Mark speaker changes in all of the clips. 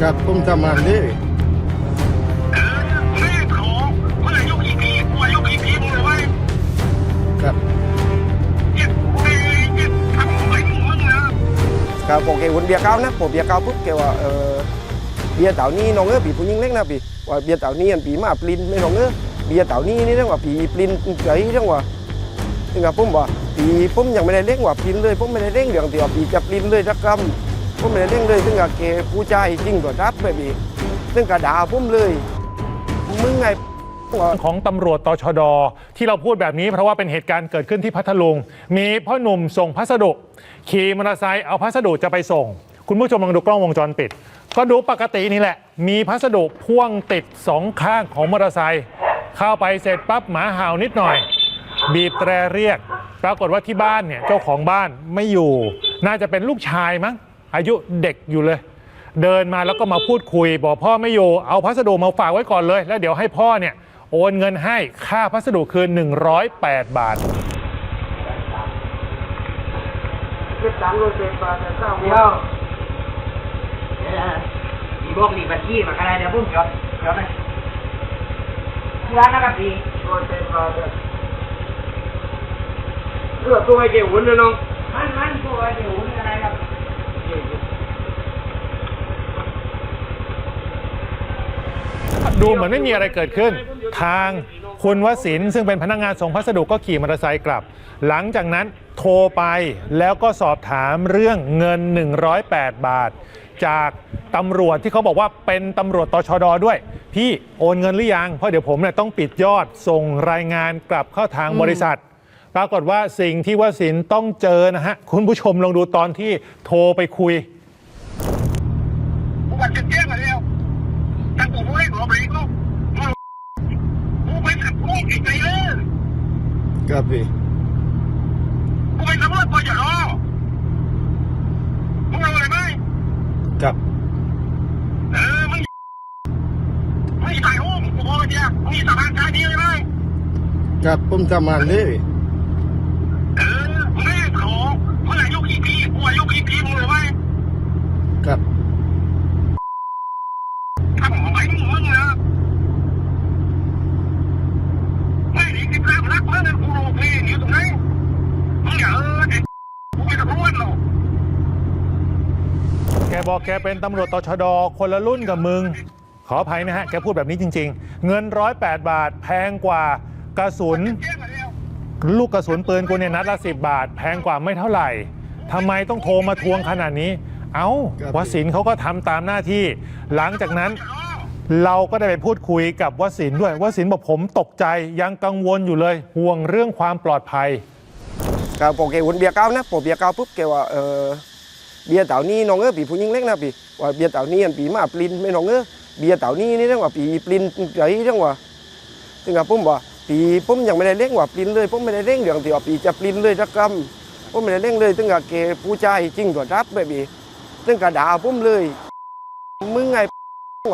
Speaker 1: ครับผมทำงานเลย
Speaker 2: เออแม่ขอเมื่ออายุกี่ปีกูอายุกี่ปีมึงเลยไว้
Speaker 1: ครับ
Speaker 2: เจ็ดเอ้ยเจ็ดทำไมมึงมึงนะครับ
Speaker 3: ผมแกวนเบียร์เก้านะผมเบียร์เก้าปุ๊บแกว่าเออเบียร์เต่านี้น้องเอ้ยปีผู้หญิงเล็กนะปีว่าเบียร์เต่านี้อันปีมาปลินไม่น้องเอ้ยเบียร์เต่านี้นี่เรื่องว่าปีปลินเฉยเรื่องว่าถึงกับผมว่าปีผมยังไม่ได้เร่งว่าปลินเลยผมไม่ได้เร่งเรื่องที่ว่าปีจะปลินเลยสักคำ ผมไม่ได้เร่งเลยถึงกับแกผู้ใจจริงตัวรับแบบนี้ถึงกับดาผมเลยมึงไง
Speaker 4: ของตำรวจตชด ที่เราพูดแบบนี้เพราะว่าเป็นเหตุการณ์เกิดขึ้นที่พัทลุง มีพ่อหนุ่มส่งพัสดุ ขี่มอเตอร์ไซค์เอาพัสดุจะไปส่ง คุณผู้ชมลองดูกล้องวงจรปิด ก็ดูปกตินี่แหละ มีพัสดุพ่วงติดสองข้างของมอเตอร์ไซค์เข้าไปเสร็จปั๊บหมาเห่านิดหน่อย บีบแตรเรียก ปรากฏว่าที่บ้านเนี่ยเจ้าของบ้านไม่อยู่ น่าจะเป็นลูกชายมั้ง อายุเด็กอยู่เลย เดินมาแล้วก็มาพูดคุย บอกพ่อไม่อยู่เอาพัสดุมาฝากไว้ก่อนเลย แล้วเดี๋ยวให้พ่อเนี่ยโอนเงินให้ค่าพัสดุคืน108 บาท
Speaker 5: เดี๋ยวเดี๋ยวนะมีบอกหลีบัญชีมาอะไรเดี๋ยวผมจดจดเลยที่ร้านนะครับพี่
Speaker 1: เลือกตัวไอ้เกี่ยวหุ่นเลยน้อง
Speaker 5: มันมันตัวเดี๋ยวนี่อะไรครับ
Speaker 4: ดูเหมือนไม่มีอะไรเกิดขึ้น ทางคุณวสินซึ่งเป็นพนักงานส่งพัสดุก็ขี่มอเตอร์ไซค์กลับ หลังจากนั้นโทรไปแล้วก็สอบถามเรื่องเงิน 108 บาท จากตำรวจที่เขาบอกว่าเป็นตำรวจตชดด้วย พี่โอนเงินหรือยัง เพราะเดี๋ยวผมเนี่ยต้องปิดยอดส่งรายงานกลับเข้าทางบริษัท ปรากฏว่าสิ่งที่วสินทร์ต้องเจอนะฮะ คุณผู้ชมลองดูตอนที่โทรไปคุย
Speaker 2: กูว่าจะแจ้งมาแล้วแต่กูไม่ขอไปกูกูไปขับกูอีกไงเลย
Speaker 1: ครับพี่
Speaker 2: กูไปตำรวจปจรมึงเอาอะไรไหม
Speaker 1: ครับ
Speaker 2: เออมึงไม่ถ่ายรูปกูบอกเนี่ยมีสถานการณ์นี้เลยไหม
Speaker 1: ครับผมทำงานเลย
Speaker 2: เออแม่ขอเมื่ออายุกี่ปีกูอายุกี่ปีมึงเลยไว้
Speaker 1: ครับ
Speaker 2: ทำไมมึงมึงนะไม่ดีที่พระรักเมื่อนั้นกูรู้เพลงอยู่ตรงไหนมึงอย่าเออเด็กกูไม่ตำรวจหรอก
Speaker 4: แก บอกแกเป็นตำรวจตชดคนละรุ่นกับมึง ขออภัยนะฮะ แกพูดแบบนี้จริง ๆ เงิน 108 บาทแพงกว่ากระสุน
Speaker 2: แจ้งมาแล้ว
Speaker 4: ลูกกระสุนปืนกูเนี่ยนัดละสิบาท แพงกว่าไม่เท่าไหร่ทำไมต้องโทรมาทวงขนาดนี้ เอา้า
Speaker 1: ครับ
Speaker 4: วสินเขาก็ทำตามหน้าที่ หลังจากนั้นเราก็ได้ไปพูดคุยกับวสินด้วยวสินบอกผมตกใจยังกังวลอยู่เลย ห่วงเรื่องความปลอดภัย
Speaker 3: ก็ผมแกวนเบียร์เก้านะผมเบียร์เก้าปุ๊บแกว่าเออ เบียร์เต่านี้น้องเอ้ปีผู้หญิงเล็กนะปีว่าเบียร์เต่านี้อันปีมาปลินไม่น้องเอ้เบียร์เต่านี้นี่เรื่องว่าปีปลินเฉยเรื่องว่าถึงกับผมว่าปีผมยังไม่ได้เร่งว่าปลินเลยผมไม่ได้เร่งเรื่องที่ว่าปีจะปลินเลยสักคำผมไม่ได้เร่งเลยถึงกับแกผู้ใจจริงตัวรับแบบนี้ถึงกับด่าผมเลยมึงไง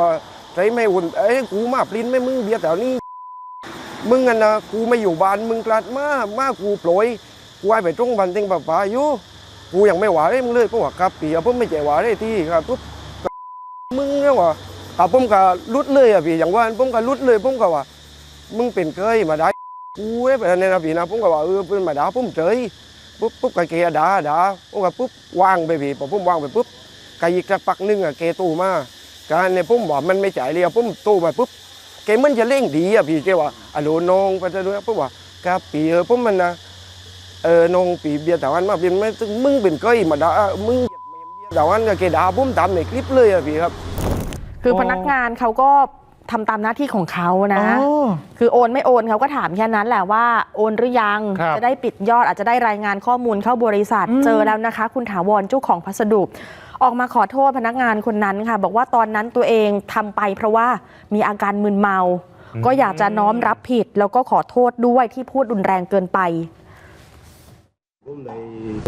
Speaker 3: ว่าใจไม่หุ่นเอ้ยกูมาปลินไม่มึงเบียร์เต่านี้มึงอะนะกูไม่อยู่บ้านมึงกลัดมามากูโปรยกูให้ไปตรงบันเต็งป่าป่าอยู่ กูยังไม่หวาได้มึงเลยเพราะว่ากับปีอะผมไม่ใจหวาได้ที่ครับปุ๊บมึงเนี่ยว่าอะผมก็ลุดเลยอะพี่อย่างว่าผมก็ลุดเลยผมก็ว่า มึงเป็นเคยมาได้กูเอ้ยไปในระบีนะผมก็ว่าเออเป็นมาด่าผมเฉยปุ๊บปุ๊บก็เกยด่าด่าผมก็ปุ๊บวางไปพี่พอผมวางไปปุ๊บก็อีกสักพักหนึงอะเกตู้มาการเนี่ยผมบอกมันไม่จ่ายเลยผมตู้มาปุ๊บแกมันจะเร่งดีอะพี่แกว่าอโลน้องไปจะด้วยปุ๊บว่ากับปีเออผมมันนะ เออนงปีเบียร์แต่วันมาเป็นไม่ซึ่งมึงเป็นก้อยมาด่ามึงเหยียดเมียเบียร์แต่วันก็แกด่าผมตามในคลิปเลยอะพี่ครับ
Speaker 6: คือ
Speaker 4: โอ้
Speaker 6: พนักงานเขาก็ทำตามหน้าที่ของเขานะ
Speaker 4: อ๋อ
Speaker 6: คือโอนไม่โอนเขาก็ถามแค่นั้นแหละว่าโอนหรือยัง
Speaker 4: ครับ
Speaker 6: จะได้ปิดยอดอาจจะได้รายงานข้อมูลเข้าบริษัท
Speaker 4: อืม
Speaker 6: เจอแล้วนะคะ คุณถาวรเจ้าของพัสดุ ออกมาขอโทษพนักงานคนนั้นค่ะ บอกว่าตอนนั้นตัวเองทำไปเพราะว่ามีอาการมึนเมา ก็อยากจะน้อมรับผิดแล้วก็ขอโทษด้วยที่พูดรุนแรงเกินไป
Speaker 7: ผมใน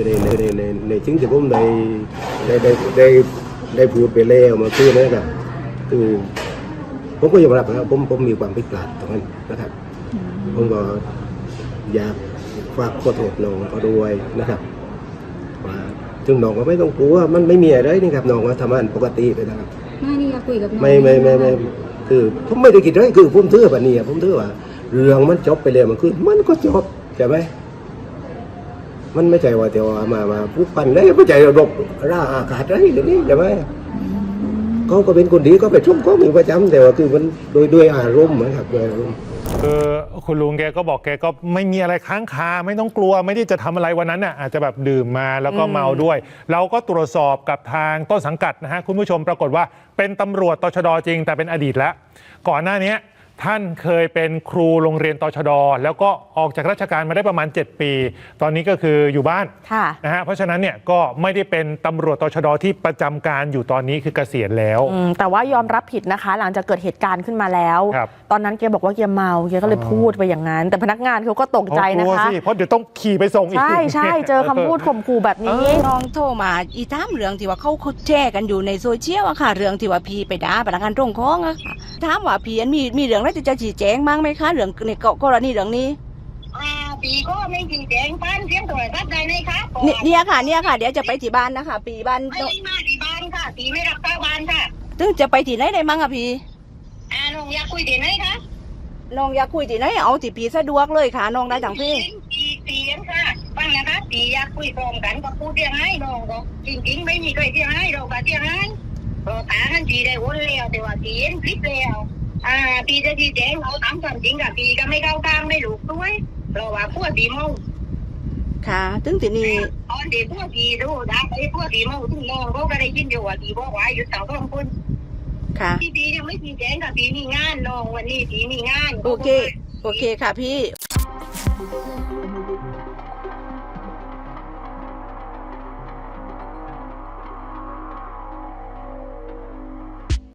Speaker 7: ในในในในในสิ่งที่ผมได้ได้ได้ได้ได้พูดไปแล้วเมาคือนะครับคือผมก็ยอมรับนะครับผมผมมีความผิดพลาดตรงนั้นนะครับ ผมก็อยาก
Speaker 3: ฝากขอโทษน้องเขาด้วยนะครับว่าถึงน้องก็ไม่ต้องกลัวมันไม่มีอะไรนี่ครับน้องก็ทำงานปกติไปนะครับ
Speaker 8: ไม่นี่อยากคุยกับน้อง
Speaker 3: ไม่ไม่ไม่ไม่คือผมไม่ได้คิดอะไรคือผมถือแบบนี้อะผมถือว่าเรื่องมันจบไปแล้วมันคือมันก็จบใช่ไหม มันไม่ใช่ว่าแต่ว่ามามาพูดกันได้ไม่ใช่รบร่าอาฆาตอะไรอย่างนี้ใช่ไหมเขาก็เป็นคนดีก็ไปชมเขามีประจำแต่ว่าคือมันโดยด้วยอารมณ์นะครับโดยอารมณ์
Speaker 4: คือคุณลุงแกก็บอกแกก็ไม่มีอะไรค้างคาไม่ต้องกลัวไม่ได้จะทำอะไรวันนั้นน่ะอาจจะแบบดื่มมาแล้วก็เมาด้วย เราก็ตรวจสอบกับทางต้นสังกัดนะฮะคุณผู้ชมปรากฏว่าเป็นตำรวจตชดจริง แต่เป็นอดีตแล้ว ก่อนหน้านี้ ท่านเคยเป็นครูโรงเรียนตชด แล้วก็ออกจากราชการมาได้ประมาณ 7 ปี ตอนนี้ก็คืออยู่บ้าน
Speaker 6: ค่ะ
Speaker 4: นะฮะเพราะฉะนั้นเนี่ยก็ไม่ได้เป็นตำรวจตชดที่ประจำการอยู่ตอนนี้คือเกษียณแล้ว
Speaker 6: อืมแต่ว่ายอมรับผิดนะคะ หลังจากเกิดเหตุการณ์ขึ้นมาแล้ว
Speaker 4: ครับ
Speaker 6: ตอนนั้นแกบอกว่าแกเมาแกก็เลย
Speaker 4: อ๋อ
Speaker 6: พูดไปอย่างนั้น แต่พนักงานเขาก็ตกใจ
Speaker 4: เพราะกลัว
Speaker 6: นะคะ
Speaker 4: สิเพราะเดี๋ยวต้องขี่ไปส่งอีก
Speaker 6: ใช่ใช่เจอคำพูดข่มขู่แบบนี้
Speaker 8: น้องโทรมาอีตามเรื่องที่ว่าเขาเขาแชร์กันอยู่ในโซเชียลอะค่ะ เรื่องที่ว่าพีไปด่าพนักงานตรงข้องอะค่ะถามว่าพีอันมีมีเรื่องอะไรที่จะชี้แจงบ้างไหมคะเรื่องในกรณีเรื่องนี้
Speaker 2: อ่าปีก็ไม่จริงแจงป้านเสียงโทรศัพท์ได้ไหมคะ
Speaker 8: เนี่ยเนี่ยค่ะเนี่ยค่ะ เดี๋ยวจะไปที่บ้านนะคะ ปีบ้าน
Speaker 2: ไม่ได้มาที่บ้านค่ะปีไม่รับเข้าบ้านค่ะ
Speaker 8: ตึงจะไปที่ไหนได้มั้งอะพี
Speaker 2: อ่าน้องอยากคุยที่ไหนคะ
Speaker 8: น้องอยากคุยที่ไหนเอาที่พีสะดวกเลยค่ะน้องได้ทั้งพี่
Speaker 2: ปีปีเองค่ะฟังนะคะปีอยากคุยตรงกันกับผู้เที่ยงให้น้องก็จริงๆ ไม่มีใครเที่ยงให้เราก็เที่ยงให้เราตาหันปีได้วนแล้วแต่ว่าปีเห็นคลิปแล้ว อ่าปีจะชี้แจงเราตามความจริงกับปีก็ไม่เข้าข้างไม่หลุกด้วยเราว่าพวกปีเมา
Speaker 8: ค่ะถึงที่นี่
Speaker 2: ตอนเด็กพวกปีดูด่าไปพวกปีเมาทุ่งน้องเขาก็ได้ยินอยู่ว่าปีบอกว่าอยู่ต่างต้องคน
Speaker 8: ค่ะ
Speaker 2: พี่ปียังไม่ชี้แจงกับปีมีงานน้องวันนี้ปีมีงาน
Speaker 8: โอเค โอเคค่ะพี่